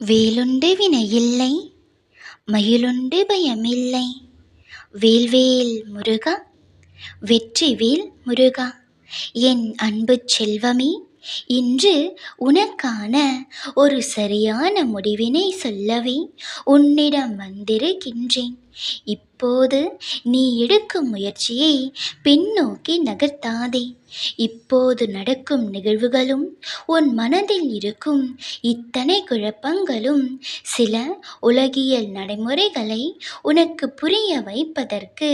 வேலுண்டு வினையில்லை மயிலுண்டு பயமில்லை. வேல்வேல் முருகா வெற்றிவேல் முருகா என் அன்பு செல்வமே இன்று உனக்கான ஒரு சரியான முடிவினை சொல்லவே உன்னிடம் வந்திருக்கின்றேன். இப்போது நீ எடுக்கும் முயற்சியை பின்னோக்கி நகர்த்தாதே. இப்போது நடக்கும் நிகழ்வுகளும் உன் மனதில் இருக்கும் இத்தனை குழப்பங்களும் சில உலகியல் நடைமுறைகளை உனக்கு புரிய வைப்பதற்கு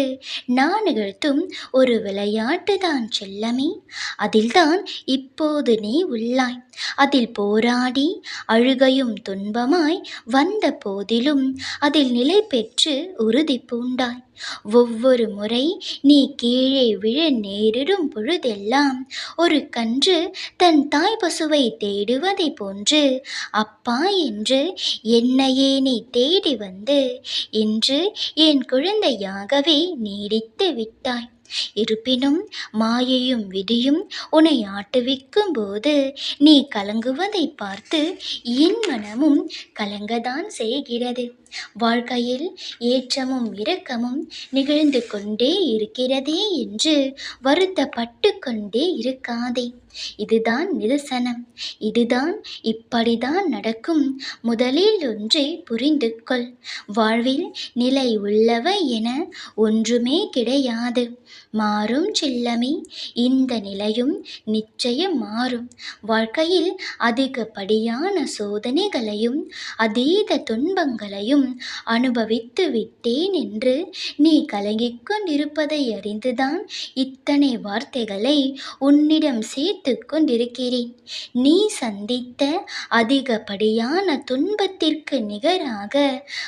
நான் நிகழ்த்தும் ஒரு விளையாட்டு தான் செல்லமே. அதில்தான் இப்போது நீ உள்ளாய். அதில் போராடி அழுகையும் துன்பமாய் வந்த போதிலும் அதில் நிலை பெற்று உறுதி பூண்டாய். ஒவ்வொரு முறை நீ கீழே விழ நேரிடும் பொழுதெல்லாம் ஒரு கன்று தன் தாய் பசுவை தேடுவதை போன்று அப்பா என்று என்னையே நீ தேடி வந்து இன்று என் குழந்தையாகவே நீடித்து விட்டாய். இருப்பினும் மாயையும் விதியும் உன்னை ஆட்டுவிக்கும் போது நீ கலங்குவதை பார்த்து என் மனமும் கலங்கதான் செய்கிறது. வாழ்க்கையில் ஏற்றமும் இரக்கமும் நிகழ்ந்து கொண்டே இருக்கிறதே என்று வருத்தப்பட்டு கொண்டே இருக்காதே. இதுதான் நிதர்சனம். இதுதான் இப்படிதான் நடக்கும். முதலில் ஒன்றை புரிந்து கொள். வாழ்வில் நிலை உள்ளவை என ஒன்றுமே கிடையாது. மாறும் செல்லமே. இந்த நிலையும் நிச்சயம் மாறும். வாழ்க்கையில் அதிகப்படியான சோதனைகளையும் அதீத துன்பங்களையும் அனுபவித்து விட்டேன் என்று நீ கலங்கிக் கொண்டிருப்பதை அறிந்துதான் இத்தனை வார்த்தைகளை உன்னிடம் சேர்த்து கொண்டிருக்கிறேன் நீ சந்தித்த அதிகப்படியான துன்பத்திற்கு நிகராக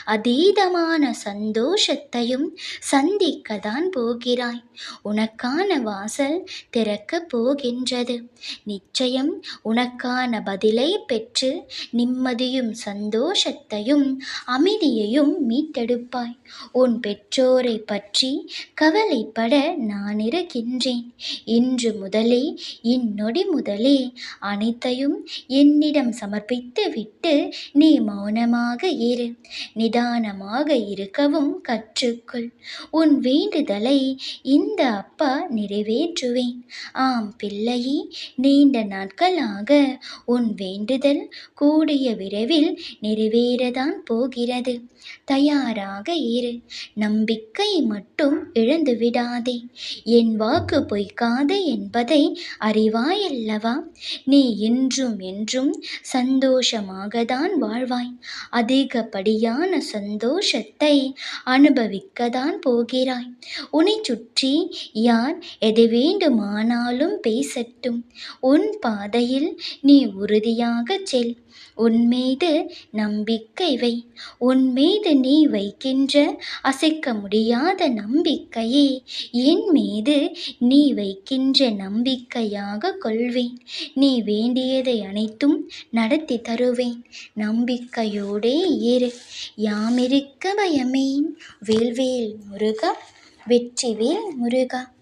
அதீதமான சந்தோஷத்தையும் சந்திக்கத்தான் போகிறாய். உனக்கான வாசல் திறக்கப் போகின்றது. நிச்சயம் உனக்கான பதிலை பெற்று நிம்மதியும் சந்தோஷத்தையும் அமைதியையும் மீட்டெடுப்பாய். உன் பெற்றோரை பற்றி கவலைப்பட நான் இருக்கின்றேன் இன்று முதலே நொடி முதலே அனைத்தையும் என்னிடம் சமர்ப்பித்து விட்டு நீ மௌனமாக இரு. நிதானமாக இருக்கவும் கற்றுக்கொள். உன் வேண்டுதலை இந்த அப்பா நிறைவேற்றுவேன். ஆம் பிள்ளையே நீண்ட நாட்களாக உன் வேண்டுதல் கூடிய விரைவில் நிறைவேறதான் போகிறது. தயாராக இரு. நம்பிக்கை மட்டும் இழந்து விடாதே என் வாக்கு பொய்க்காது என்பதை அறிவாயல்லவா நீ என்றும் என்றும் சந்தோஷமாக தான் வாழ்வாய். அதிகப்படியான சந்தோஷத்தை அனுபவிக்கத்தான் போகிறாய். உன்னை சுற்றி யார் எதை வேண்டுமானாலும் பேசட்டும். உன் பாதையில் நீ உறுதியாக செல். உன் மீது நம்பிக்கை வை. உன் மீது நீ வைக்கின்ற அசைக்க முடியாத நம்பிக்கையே என் மீது நீ வைக்கின்ற நம்பிக்கையாக கொள்வேன். நீ வேண்டியதை அனைத்தும் நடத்தி தருவேன். நம்பிக்கையோடே இரு. யாமிருக்க பயமேன். வேல்வேல் முருகா வெற்றிவேல் முருகா.